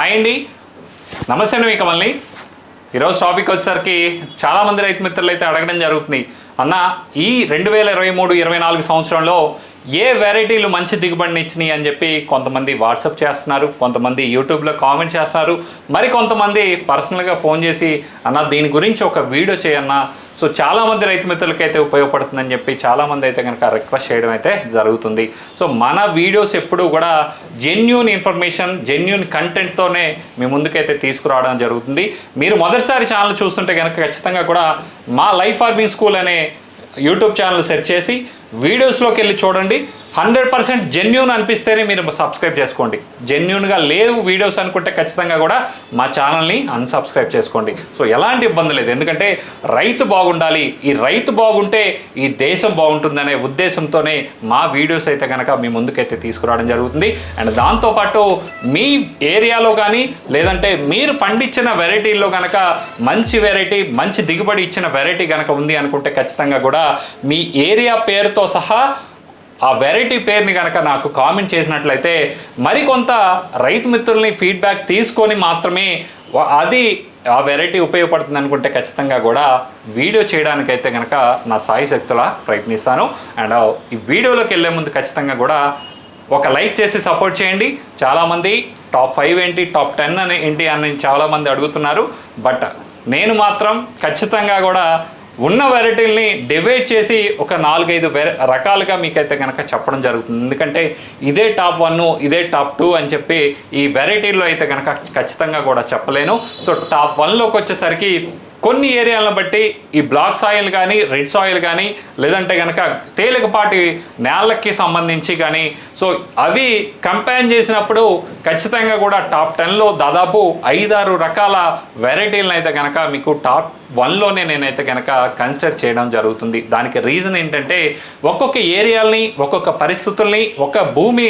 Hi అండి. నమస్తే అండి మీకు మళ్ళీ ఈరోజు టాపిక్ వచ్చేసరికి చాలామంది రైతు మిత్రులు అయితే అడగడం జరుగుతుంది. అన్న ఈ రెండు వేల ఇరవై మూడు ఇరవై నాలుగు సంవత్సరంలో ఏ వెరైటీలు మంచి దిగుబడిని ఇచ్చినాయి అని చెప్పి కొంతమంది వాట్సాప్ చేస్తున్నారు కొంతమంది యూట్యూబ్లో కామెంట్ చేస్తున్నారు. మరి కొంతమంది పర్సనల్గా ఫోన్ చేసి అన్న దీని గురించి ఒక వీడియో చేయన్నా సో చాలామంది రైతు మిత్రులకి అయితే ఉపయోగపడుతుందని చెప్పి చాలామంది అయితే కనుక రిక్వెస్ట్ చేయడం అయితే జరుగుతుంది. సో మన వీడియోస్ ఎప్పుడూ కూడా జెన్యున్ ఇన్ఫర్మేషన్ జెన్యున్ కంటెంట్తోనే మీ ముందుకైతే తీసుకురావడం జరుగుతుంది. మీరు మొదటిసారి ఛానల్ చూస్తుంటే కనుక ఖచ్చితంగా కూడా మా లైఫ్ ఫార్మింగ్ స్కూల్ అనే యూట్యూబ్ ఛానల్ సెర్చ్ చేసి వీడియోస్లోకి వెళ్ళి చూడండి. హండ్రెడ్ పర్సెంట్ జెన్యున్ అనిపిస్తేనే మీరు సబ్స్క్రైబ్ చేసుకోండి. జెన్యున్గా లేవు వీడియోస్ అనుకుంటే ఖచ్చితంగా కూడా మా ఛానల్ని అన్సబ్స్క్రైబ్ చేసుకోండి. సో ఎలాంటి ఇబ్బంది లేదు. ఎందుకంటే రైతు బాగుండాలి. ఈ రైతు బాగుంటే ఈ దేశం బాగుంటుందనే ఉద్దేశంతోనే మా వీడియోస్ అయితే కనుక మీ ముందుకైతే తీసుకురావడం జరుగుతుంది. అండ్ దాంతోపాటు మీ ఏరియాలో కానీ లేదంటే మీరు పండించిన వెరైటీల్లో కనుక మంచి వెరైటీ మంచి దిగుబడి ఇచ్చిన వెరైటీ కనుక ఉంది అనుకుంటే ఖచ్చితంగా కూడా మీ ఏరియా పేరుతో సహా ఆ వెరైటీ పేరుని కనుక నాకు కామెంట్ చేసినట్లయితే మరికొంత రైతు మిత్రుల్ని ఫీడ్బ్యాక్ తీసుకొని మాత్రమే అది ఆ వెరైటీ ఉపయోగపడుతుంది అనుకుంటే ఖచ్చితంగా కూడా వీడియో చేయడానికైతే కనుక నా సాయి శక్తుల ప్రయత్నిస్తాను. అండ్ ఈ వీడియోలోకి వెళ్ళే ముందు ఖచ్చితంగా కూడా ఒక లైక్ చేసి సపోర్ట్ చేయండి. చాలామంది టాప్ ఫైవ్ ఏంటి టాప్ టెన్ అని ఏంటి అని చాలామంది అడుగుతున్నారు. బట్ నేను మాత్రం ఖచ్చితంగా కూడా ఉన్న వెరైటీల్ని డివైడ్ చేసి ఒక నాలుగైదు వెర రకాలుగా మీకైతే కనుక చెప్పడం జరుగుతుంది. ఎందుకంటే ఇదే టాప్ వన్ ఇదే టాప్ టూ అని చెప్పి ఈ వెరైటీల్లో అయితే కనుక ఖచ్చితంగా కూడా చెప్పలేను. సో టాప్ వన్లోకి వచ్చేసరికి కొన్ని ఏరియాలను బట్టి ఈ బ్లాక్ సాయిల్ కానీ రెడ్ సాయిల్ కానీ లేదంటే కనుక తేలికపాటి నేలకి సంబంధించి కానీ సో అవి కంపేర్ చేసినప్పుడు ఖచ్చితంగా కూడా టాప్ టెన్లో దాదాపు ఐదారు రకాల వెరైటీలను అయితే కనుక మీకు టాప్ వన్లోనే నేనైతే కనుక కన్సిడర్ చేయడం జరుగుతుంది. దానికి రీజన్ ఏంటంటే ఒక్కొక్క ఏరియాలని ఒక్కొక్క పరిస్థితుల్ని ఒక భూమి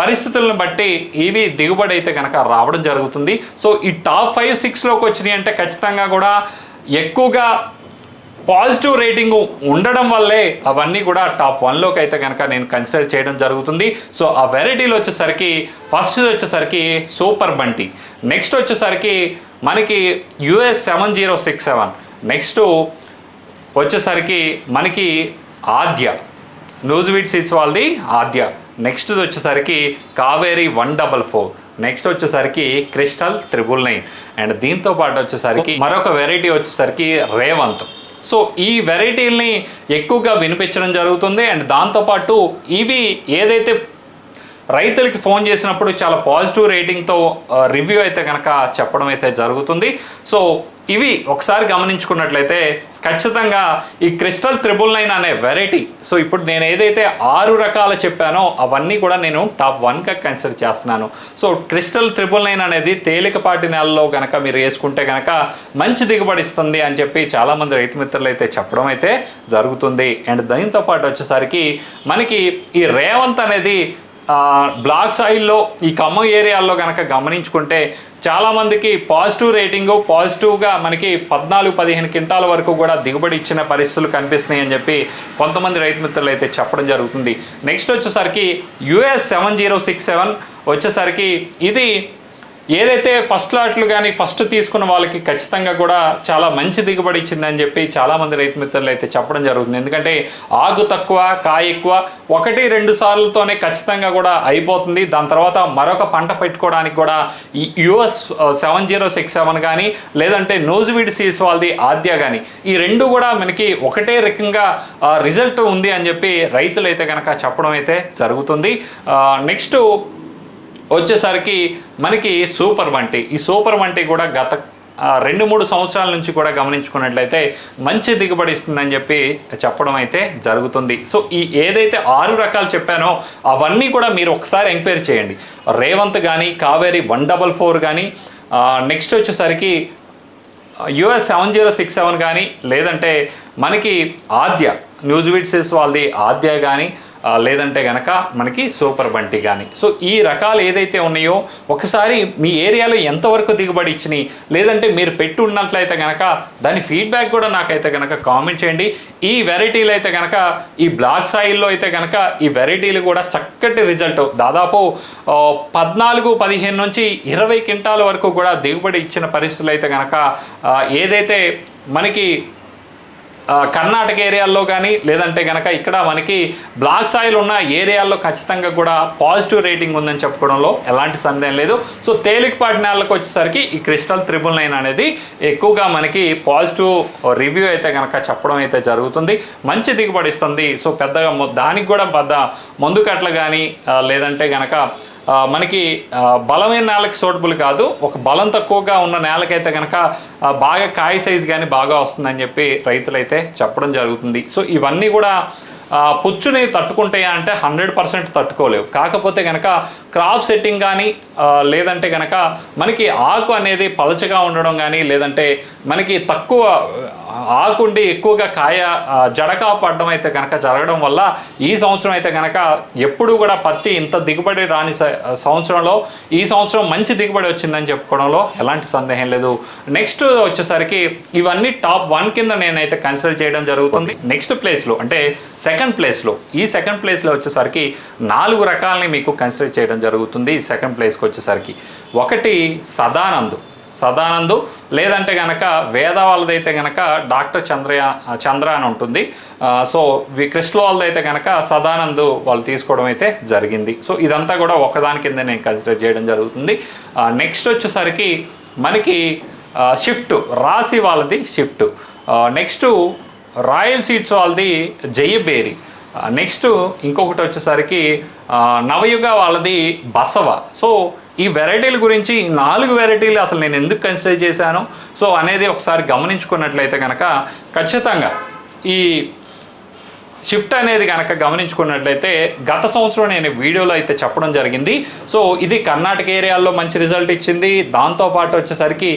పరిస్థితులను బట్టి ఇవి దిగుబడి అయితే కనుక రావడం జరుగుతుంది. సో ఈ టాప్ ఫైవ్ సిక్స్లోకి వచ్చినాయి అంటే ఖచ్చితంగా కూడా ఎక్కువగా పాజిటివ్ రేటింగ్ ఉండడం వల్లే అవన్నీ కూడా టాప్ వన్లోకి అయితే కనుక నేను కన్సిడర్ చేయడం జరుగుతుంది. సో ఆ వెరైటీలు వచ్చేసరికి ఫస్ట్ వచ్చేసరికి సూపర్ బంటి. నెక్స్ట్ వచ్చేసరికి మనకి US seven zero six seven. Next వచ్చేసరికి మనకి ఆద్య. న్యూజివిడ్ సీడ్స్ వాళ్ళది ఆద్య. నెక్స్ట్ వచ్చేసరికి Kaveri one double four. Next వచ్చేసరికి క్రిస్టల్ త్రిబుల్ నైన్. అండ్ దీంతో పాటు వచ్చేసరికి మరొక వెరైటీ వచ్చేసరికి రేవంత్. సో ఈ వెరైటీల్ని ఎక్కువగా వినిపించడం జరుగుతుంది. అండ్ దాంతోపాటు ఇవి ఏదైతే రైతులకి ఫోన్ చేసినప్పుడు చాలా పాజిటివ్ రేటింగ్తో రివ్యూ అయితే కనుక చెప్పడం అయితే జరుగుతుంది. సో ఇవి ఒకసారి గమనించుకున్నట్లయితే ఖచ్చితంగా ఈ క్రిస్టల్ త్రిబుల్ నైన్ అనే వెరైటీ. సో ఇప్పుడు నేను ఏదైతే ఆరు రకాలు చెప్పానో అవన్నీ కూడా నేను టాప్ వన్గా కన్సిడర్ చేస్తున్నాను. సో క్రిస్టల్ త్రిబుల్ నైన్ అనేది తేలికపాటి నెలలో కనుక మీరు వేసుకుంటే కనుక మంచి దిగుబడి ఇస్తుంది అని చెప్పి చాలామంది రైతు మిత్రులు అయితే చెప్పడం అయితే జరుగుతుంది. అండ్ దీంతో పాటు వచ్చేసరికి మనకి ఈ రేవంత్ అనేది బ్లాక్ సాయిల్లో ఈ ఖమ్మం ఏరియాల్లో కనుక గమనించుకుంటే చాలామందికి పాజిటివ్ రేటింగు పాజిటివ్గా మనకి పద్నాలుగు పదిహేను క్వింటాల వరకు కూడా దిగుబడి ఇచ్చిన పరిస్థితులు కనిపిస్తున్నాయి అని చెప్పి కొంతమంది రైతు మిత్రులు అయితే చెప్పడం జరుగుతుంది. నెక్స్ట్ వచ్చేసరికి US seven zero six seven వచ్చేసరికి ఇది ఏదైతే ఫస్ట్ లాట్లు కానీ ఫస్ట్ తీసుకున్న వాళ్ళకి ఖచ్చితంగా కూడా చాలా మంచి దిగుబడి ఇచ్చిందని చెప్పి చాలామంది రైతు మిత్రులు అయితే చెప్పడం జరుగుతుంది. ఎందుకంటే ఆగు తక్కువ కాయ ఎక్కువ ఒకటి రెండు సార్లతోనే ఖచ్చితంగా కూడా అయిపోతుంది. దాని తర్వాత మరొక పంట పెట్టుకోవడానికి కూడా ఈ US seven zero six seven కానీ లేదంటే నోజువీడ్ సీస్ వాళ్ళది ఆద్య కానీ ఈ రెండు కూడా మనకి ఒకటే రకంగా రిజల్ట్ ఉంది అని చెప్పి రైతులు అయితే కనుక చెప్పడం అయితే జరుగుతుంది. నెక్స్ట్ వచ్చేసరికి మనకి సూపర్ వంటి ఈ సూపర్ వంటి కూడా గత రెండు మూడు సంవత్సరాల నుంచి కూడా గమనించుకున్నట్లయితే మంచి దిగుబడి ఇస్తుందని చెప్పి చెప్పడం అయితే జరుగుతుంది. సో ఈ ఏదైతే ఆరు రకాలు చెప్పానో అవన్నీ కూడా మీరు ఒకసారి ఎంక్వైరీ చేయండి. రేవంత్ కానీ కావేరి వన్ డబల్ ఫోర్ కానీ నెక్స్ట్ వచ్చేసరికి US seven zero six seven కానీ లేదంటే మనకి ఆద్య న్యూస్ విడ్సెస్ వాళ్ళది ఆద్య కానీ లేదంటే గనక మనకి సూపర్ బంటి కానీ సో ఈ రకాలు ఏదైతే ఉన్నాయో ఒకసారి మీ ఏరియాలో ఎంతవరకు దిగుబడి ఇచ్చినాయి లేదంటే మీరు పెట్టి ఉన్నట్లయితే గనక దాని ఫీడ్బ్యాక్ కూడా నాకైతే గనక కామెంట్ చేయండి. ఈ వెరైటీలు అయితే గనక ఈ బ్లాక్ సాయిల్లో అయితే గనక ఈ వెరైటీలు కూడా చక్కటి రిజల్ట్ దాదాపు పద్నాలుగు పదిహేను నుంచి ఇరవై క్వింటాల వరకు కూడా దిగుబడి ఇచ్చిన పరిస్థితులు అయితే గనక ఏదైతే మనకి కర్ణాటక ఏరియాల్లో కానీ లేదంటే కనుక ఇక్కడ మనకి బ్లాక్ సాయిల్ ఉన్న ఏరియాల్లో ఖచ్చితంగా కూడా పాజిటివ్ రేటింగ్ ఉందని చెప్పుకోవడంలో ఎలాంటి సందేహం లేదు. సో తేలికపాటి నేలకు వచ్చేసరికి ఈ క్రిస్టల్ త్రిబుల్ నైన్ అనేది ఎక్కువగా మనకి పాజిటివ్ రివ్యూ అయితే కనుక చెప్పడం అయితే జరుగుతుంది. మంచి దిగుబడి ఇస్తుంది. సో పెద్దగా దానికి కూడా పెద్ద మందు కట్టలు కానీ లేదంటే కనుక మనకి బలమైన నేలకి సూటబుల్ కాదు. ఒక బలం తక్కువగా ఉన్న నేలకైతే కనుక బాగా కాయ సైజ్ కానీ బాగా వస్తుందని చెప్పి రైతులైతే చెప్పడం జరుగుతుంది. సో ఇవన్నీ కూడా పుచ్చుని తట్టుకుంటాయా అంటే హండ్రెడ్ పర్సెంట్ తట్టుకోలేవు. కాకపోతే కనుక క్రాప్ సెట్టింగ్ కానీ లేదంటే కనుక మనకి ఆకు అనేది పలచగా ఉండడం కానీ లేదంటే మనకి తక్కువ ఆకుండి ఎక్కువగా కాయ జడకా పడడం అయితే కనుక జరగడం వల్ల ఈ సంవత్సరం అయితే కనుక ఎప్పుడు కూడా పత్తి ఇంత దిగుబడి రాని స- సంవత్సరంలో ఈ సంవత్సరం మంచి దిగుబడి వచ్చిందని చెప్పుకోవడంలో ఎలాంటి సందేహం లేదు. నెక్స్ట్ వచ్చేసరికి ఇవన్నీ టాప్ వన్ కింద నేనైతే కన్సిడర్ చేయడం జరుగుతుంది. నెక్స్ట్ ప్లేస్లో అంటే సెకండ్ ప్లేస్లో ఈ సెకండ్ ప్లేస్లో వచ్చేసరికి నాలుగు రకాలని మీకు కన్సిడర్ చేయడం జరుగుతుంది సెకండ్ ప్లేస్కి వచ్చేసరికి. ఒకటి సదానంద్. సదానందు లేదంటే గనక వేద వాళ్ళదైతే గనక డాక్టర్ చంద్రయా చంద్ర అని ఉంటుంది. సో వి కృష్ణ వాళ్ళదైతే గనక సదానందు వాళ్ళు తీసుకోవడం అయితే జరిగింది. సో ఇదంతా కూడా ఒకదాని కింద నేను కన్సిడర్ చేయడం జరుగుతుంది. నెక్స్ట్ వచ్చేసరికి మనకి షిఫ్ట్ రాశి వాళ్ళది షిఫ్ట్ నెక్స్ట్ రాయల్ సీడ్స్ వాళ్ళది జయబేరి నెక్స్ట్ ఇంకొకటి వచ్చేసరికి నవయుగ వాళ్ళది బసవ. సో ఈ వెరైటీల గురించి ఈ నాలుగు వెరైటీలు అసలు నేను ఎందుకు కన్సిడర్ చేశాను? సో అనేది ఒకసారి గమనించుకున్నట్లయితే కనుక ఖచ్చితంగా ఈ షిఫ్ట్ అనేది కనుక గమనించుకున్నట్లయితే గత సంవత్సరం నేను వీడియోలో అయితే చెప్పడం జరిగింది. సో ఇది కర్ణాటక ఏరియాల్లో మంచి రిజల్ట్ ఇచ్చింది. దాంతోపాటు వచ్చేసరికి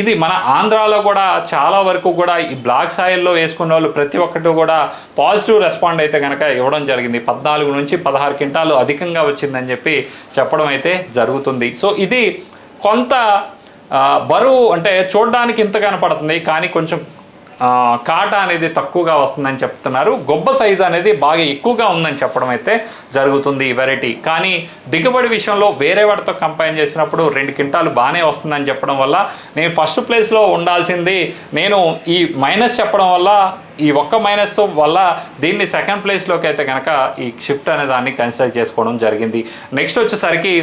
ఇది మన ఆంధ్రాలో కూడా చాలా వరకు కూడా ఈ బ్లాక్ సాయిల్లో వేసుకున్న వాళ్ళు ప్రతి ఒక్కటి కూడా పాజిటివ్ రెస్పాండ్ అయితే కనుక ఇవ్వడం జరిగింది. పద్నాలుగు నుంచి పదహారు క్వింటాలు అధికంగా వచ్చిందని చెప్పి చెప్పడం అయితే జరుగుతుంది. సో ఇది కొంత బరువు అంటే చూడడానికి ఇంత కనపడుతుంది. కానీ కొంచెం కాట అనేది తక్కువగా వస్తుందని చెప్తున్నారు. గొబ్బ సైజు అనేది బాగా ఎక్కువగా ఉందని చెప్పడం అయితే జరుగుతుంది ఈ వెరైటీ. కానీ దిగుబడి విషయంలో వేరే వాటితో కంపైన్ చేసినప్పుడు రెండు క్వింటాలు బాగానే వస్తుందని చెప్పడం వల్ల నేను ఫస్ట్ ప్లేస్లో ఉండాల్సింది నేను ఈ మైనస్ చెప్పడం వల్ల ఈ ఒక్క మైనస్ వల్ల దీన్ని సెకండ్ ప్లేస్లోకి అయితే కనుక ఈ షిఫ్ట్ అనే దాన్ని కన్సిడర్ చేసుకోవడం జరిగింది. నెక్స్ట్ వచ్చేసరికి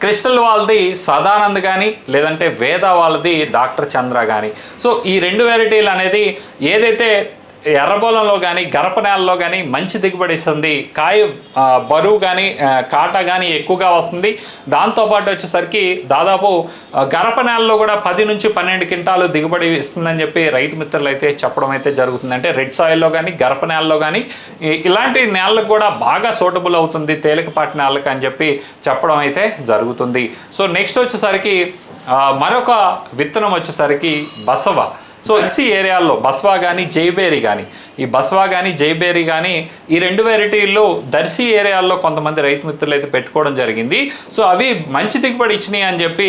క్రిస్టల్ వాళ్ళది సదానంద్ కానీ లేదంటే వేద వాళ్ళది డాక్టర్ చంద్ర కానీ సో ఈ రెండు వెరైటీలు అనేది ఏదైతే ఎర్రబోలంలో కానీ గరప నేలలో కానీ మంచి దిగుబడి ఇస్తుంది. కాయ బరువు కానీ కాట కానీ ఎక్కువగా వస్తుంది. దాంతోపాటు వచ్చేసరికి దాదాపు గరప నేలలో కూడా పది నుంచి పన్నెండు క్వింటాలు దిగుబడి ఇస్తుందని చెప్పి రైతు మిత్రులు అయితే చెప్పడం అయితే జరుగుతుంది. అంటే రెడ్ సాయిల్లో కానీ గరప నేలలో కానీ ఇలాంటి నేలలకు కూడా బాగా సూటబుల్ అవుతుంది తేలికపాటి నేలకు అని చెప్పి చెప్పడం అయితే జరుగుతుంది. సో నెక్స్ట్ వచ్చేసరికి మరొక విత్తనం వచ్చేసరికి బసవ. సో ఎస్సీ ఏరియాల్లో బస్వా కానీ జైబేరి కానీ ఈ బస్వా కానీ జైబేరి కానీ ఈ రెండు వెరైటీల్లో దర్శి ఏరియాల్లో కొంతమంది రైతు మిత్రులు అయితే పెట్టుకోవడం జరిగింది. సో అవి మంచి దిగుబడి ఇచ్చినాయి అని చెప్పి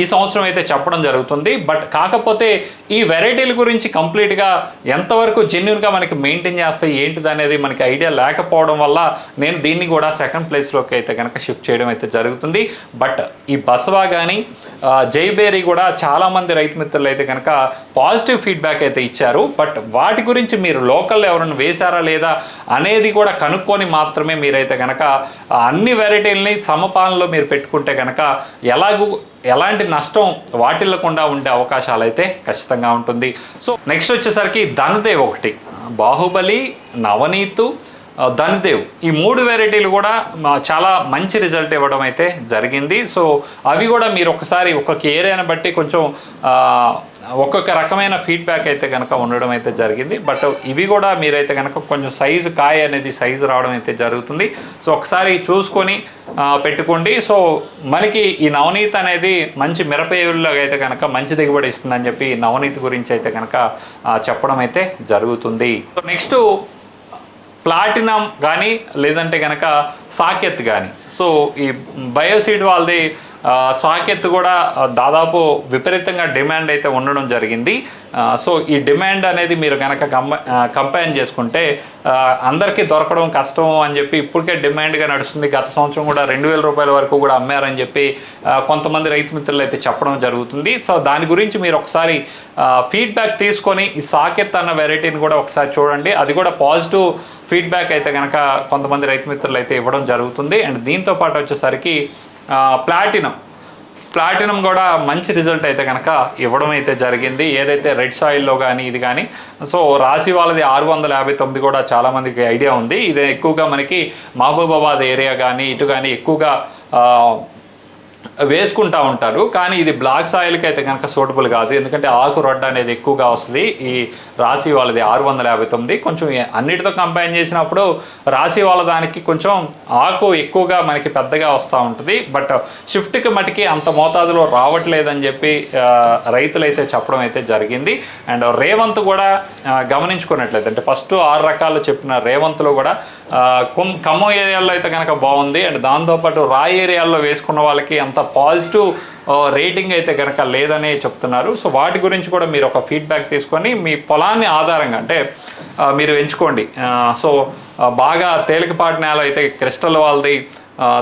ఈ సంవత్సరం అయితే చెప్పడం జరుగుతుంది. బట్ కాకపోతే ఈ వెరైటీల గురించి కంప్లీట్గా ఎంతవరకు జెన్యున్గా మనకి మెయింటైన్ చేస్తాయి ఏంటిది అనేది మనకి ఐడియా లేకపోవడం వల్ల నేను దీన్ని కూడా సెకండ్ ప్లేస్లోకి అయితే కనుక షిఫ్ట్ చేయడం అయితే జరుగుతుంది. బట్ ఈ బసవా కానీ జైబేరి కూడా చాలామంది రైతు మిత్రులు అయితే కనుక పాజిటివ్ ఫీడ్బ్యాక్ అయితే ఇచ్చారు. బట్ వాటి గురించి మీరు లోకల్లో ఎవరైనా వేశారా లేదా అనేది కూడా కనుక్కొని మాత్రమే మీరైతే కనుక అన్ని వెరైటీలని సమపాలనలో మీరు పెట్టుకుంటే కనుక ఎలాగూ ఎలాంటి నష్టం వాటిల్లకుండా ఉండే అవకాశాలు అయితే ఖచ్చితంగా ఉంటుంది. సో నెక్స్ట్ వచ్చేసరికి ధనదేవ్ ఒకటి. బాహుబలి నవనీతు ధనదేవ్. ఈ మూడు వెరైటీలు కూడా చాలా మంచి రిజల్ట్ ఇవ్వడం అయితే జరిగింది. సో అవి కూడా మీరు ఒకసారి ఒక్కొక్క ఏరియాని బట్టి కొంచెం ఒక్కొక్క రకమైన ఫీడ్బ్యాక్ అయితే కనుక ఉండడం అయితే జరిగింది. బట్ ఇవి కూడా మీరైతే కనుక కొంచెం సైజు కాయ అనేది సైజు రావడం అయితే జరుగుతుంది. సో ఒకసారి చూసుకొని పెట్టుకోండి. సో మనకి ఈ నవనీత్ అనేది మంచి మిరపేయుల్లో అయితే కనుక మంచి దిగుబడి ఇస్తుందని చెప్పి నవనీత్ గురించి అయితే కనుక చెప్పడం అయితే జరుగుతుంది. సో నెక్స్ట్ ప్లాటినం కానీ లేదంటే కనుక సాకెత్ కానీ సో ఈ బయోసీడ్ వాళ్ళది సాకెత్ కూడా దాదాపు విపరీతంగా డిమాండ్ అయితే ఉండడం జరిగింది. సో ఈ డిమాండ్ అనేది మీరు కనుక కంపైన్ చేసుకుంటే అందరికీ దొరకడం కష్టం అని చెప్పి ఇప్పటికే డిమాండ్గా నడుస్తుంది. గత సంవత్సరం కూడా రెండు వేల రూపాయల వరకు కూడా అమ్మారని చెప్పి కొంతమంది రైతు మిత్రులు అయితే చెప్పడం జరుగుతుంది. సో దాని గురించి మీరు ఒకసారి ఫీడ్బ్యాక్ తీసుకొని ఈ సాకెత్ అన్న వెరైటీని కూడా ఒకసారి చూడండి. అది కూడా పాజిటివ్ ఫీడ్బ్యాక్ అయితే కనుక కొంతమంది రైతు మిత్రులు అయితే ఇవ్వడం జరుగుతుంది. అండ్ దీంతో పాటు వచ్చేసరికి ప్లాటినం. ప్లాటినం కూడా మంచి రిజల్ట్ అయితే కనుక ఇవ్వడం అయితే జరిగింది. ఏదైతే రెడ్ సాయిల్లో కానీ ఇది కానీ సో రాశి వాళ్ళది ఆరు వందల యాభై తొమ్మిది కూడా చాలామందికి ఐడియా ఉంది. ఇది ఎక్కువగా మనకి మహబూబాబాద్ ఏరియా కానీ ఇటు కానీ ఎక్కువగా వేసుకుంటా ఉంటారు కానీ ఇది బ్లాక్ సాయిల్కి అయితే కనుక సూటబుల్ కాదు. ఎందుకంటే ఆకు రొడ్డ అనేది ఎక్కువగా వస్తుంది. ఈ రాశి వాళ్ళది ఆరు వందల యాభై తొమ్మిది. కొంచెం అన్నిటితో కంపైన్ చేసినప్పుడు రాశి వాళ్ళ దానికి కొంచెం ఆకు ఎక్కువగా మనకి పెద్దగా వస్తూ ఉంటుంది. బట్ షిఫ్ట్కి మటుకి అంత మోతాదులో రావట్లేదని చెప్పి రైతులైతే చెప్పడం అయితే జరిగింది. అండ్ రేవంత్ కూడా గమనించుకున్నట్లయితే అంటే ఫస్ట్ ఆరు రకాలు చెప్పిన రేవంత్లో కూడా కుమ్ కొమ్ ఖమ్మం ఏరియాలో అయితే కనుక బాగుంది. అండ్ దాంతోపాటు రాయి ఏరియాల్లో వేసుకున్న వాళ్ళకి అంత పాజిటివ్ రేటింగ్ అయితే కనుక లేదనే చెప్తున్నారు. సో వాటి గురించి కూడా మీరు ఒక ఫీడ్బ్యాక్ తీసుకొని మీ పొలాన్ని ఆధారంగా అంటే మీరు ఎంచుకోండి. సో బాగా తేలికపాటి నేల అయితే క్రిస్టల్ వాళ్ళది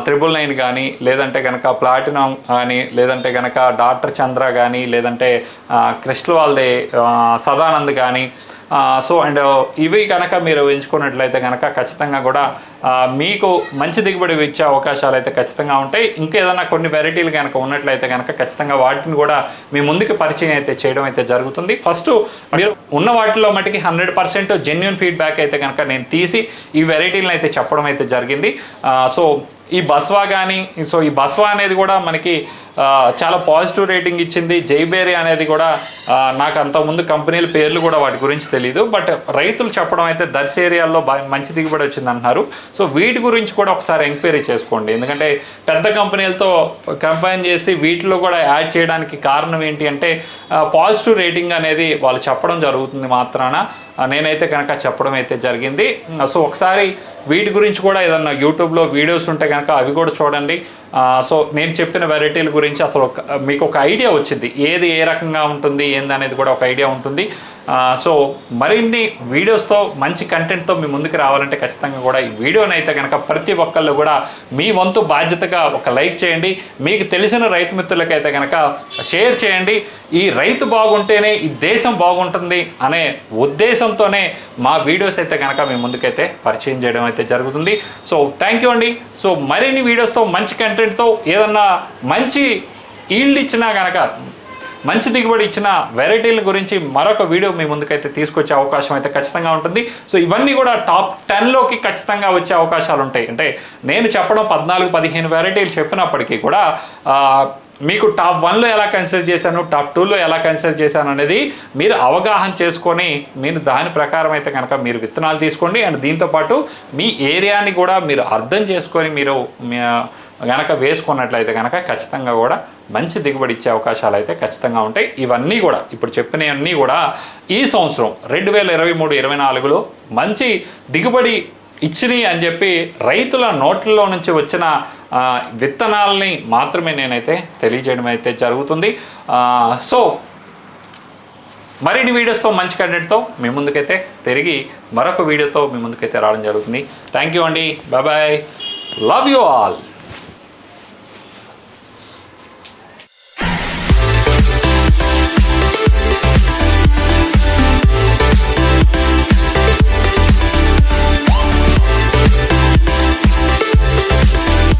త్రిబుల్ నైన్ కానీ లేదంటే కనుక ప్లాటినం కానీ లేదంటే కనుక డాక్టర్ చంద్ర కానీ లేదంటే క్రిస్టల్ వాళ్ళది సదానంద్ కానీ సో అండ్ ఇవి కనుక మీరు ఎంచుకున్నట్లయితే కనుక ఖచ్చితంగా కూడా మీకు మంచి దిగుబడి ఇచ్చే అవకాశాలు అయితే ఖచ్చితంగా ఉంటాయి. ఇంకా ఏదైనా కొన్ని వెరైటీలు కనుక ఉన్నట్లయితే కనుక ఖచ్చితంగా వాటిని కూడా మీ ముందుకు పరిచయం అయితే చేయడం అయితే జరుగుతుంది. ఫస్ట్ మీరు ఉన్న వాటిలో మటుకి హండ్రెడ్ పర్సెంట్ జెన్యున్ ఫీడ్బ్యాక్ అయితే కనుక నేను తీసి ఈ వెరైటీలను అయితే చెప్పడం అయితే జరిగింది. సో ఈ బస్వా కానీ సో ఈ బస్వా అనేది కూడా మనకి చాలా పాజిటివ్ రేటింగ్ ఇచ్చింది. జైబేరి అనేది కూడా నాకు అంతకుముందు కంపెనీల పేర్లు కూడా వాటి గురించి తెలియదు బట్ రైతులు చెప్పడం అయితే దర్శ ఏరియాల్లో బాగా మంచి దిగుబడి వచ్చింది అంటున్నారు. సో వీటి గురించి కూడా ఒకసారి ఎంక్వైరీ చేసుకోండి. ఎందుకంటే పెద్ద కంపెనీలతో కంపైన్ చేసి వీటిలో కూడా యాడ్ చేయడానికి కారణం ఏంటి అంటే పాజిటివ్ రేటింగ్ అనేది వాళ్ళు చెప్పడం జరుగుతుంది మాత్రాన. నేనైతే కనుక చెప్పడం అయితే జరిగింది. సో ఒకసారి వీటి గురించి కూడా ఏదన్నా యూట్యూబ్లో వీడియోస్ ఉంటే కనుక అవి కూడా చూడండి. సో నేను చెప్పిన వెరైటీల గురించి అసలు ఒక మీకు ఒక ఐడియా వచ్చింది. ఏది ఏ రకంగా ఉంటుంది ఏంది అనేది కూడా ఒక ఐడియా ఉంటుంది. సో మరిన్ని వీడియోస్తో మంచి కంటెంట్తో మీ ముందుకు రావాలంటే ఖచ్చితంగా కూడా ఈ వీడియోని అయితే కనుక ప్రతి ఒక్కళ్ళు కూడా మీ వంతు బాధ్యతగా ఒక లైక్ చేయండి. మీకు తెలిసిన రైతు మిత్రులకైతే కనుక షేర్ చేయండి. ఈ రైతు బాగుంటేనే ఈ దేశం బాగుంటుంది అనే ఉద్దేశంతోనే మా వీడియోస్ అయితే కనుక మీ ముందుకైతే పరిచయం చేయడం అయితే జరుగుతుంది. సో థ్యాంక్ యూ అండి. సో మరిన్ని వీడియోస్తో మంచి కంటెంట్తో ఏదన్నా మంచి ఈల్డ్ ఇచ్చినా కనుక మంచి దిగుబడి ఇచ్చిన వెరైటీల గురించి మరొక వీడియో మీ ముందుకైతే తీసుకొచ్చే అవకాశం అయితే ఖచ్చితంగా ఉంటుంది. సో ఇవన్నీ కూడా టాప్ టెన్లోకి ఖచ్చితంగా వచ్చే అవకాశాలు ఉంటాయి. అంటే నేను చెప్పడం పద్నాలుగు పదిహేను వెరైటీలు చెప్పినప్పటికీ కూడా మీకు టాప్ వన్లో ఎలా కన్సిడర్ చేశాను టాప్ టూలో ఎలా కన్సిడర్ చేశాను అనేది మీరు అవగాహన చేసుకొని మీరు దాని ప్రకారం అయితే కనుక మీరు విత్తనాలు తీసుకోండి. అండ్ దీంతోపాటు మీ ఏరియాని కూడా మీరు అర్థం చేసుకొని మీరు కనుక వేసుకున్నట్లయితే కనుక ఖచ్చితంగా కూడా మంచి దిగుబడి ఇచ్చే అవకాశాలు అయితే ఖచ్చితంగా ఉంటాయి. ఇవన్నీ కూడా ఇప్పుడు చెప్పినవన్నీ కూడా ఈ సంవత్సరం రెండు వేల ఇరవై మూడు ఇరవై నాలుగులో మంచి దిగుబడి ఇచ్చినాయి అని చెప్పి రైతుల నోట్లలో నుంచి వచ్చిన విత్తనాలని మాత్రమే నేనైతే తెలియజేయడం అయితే జరుగుతుంది. సో మరిన్ని వీడియోస్తో మంచి కంటెంట్తో మీ ముందుకైతే తిరిగి మరొక వీడియోతో మీ ముందుకైతే రావడం జరుగుతుంది. థ్యాంక్ యూ అండి. Bye love you all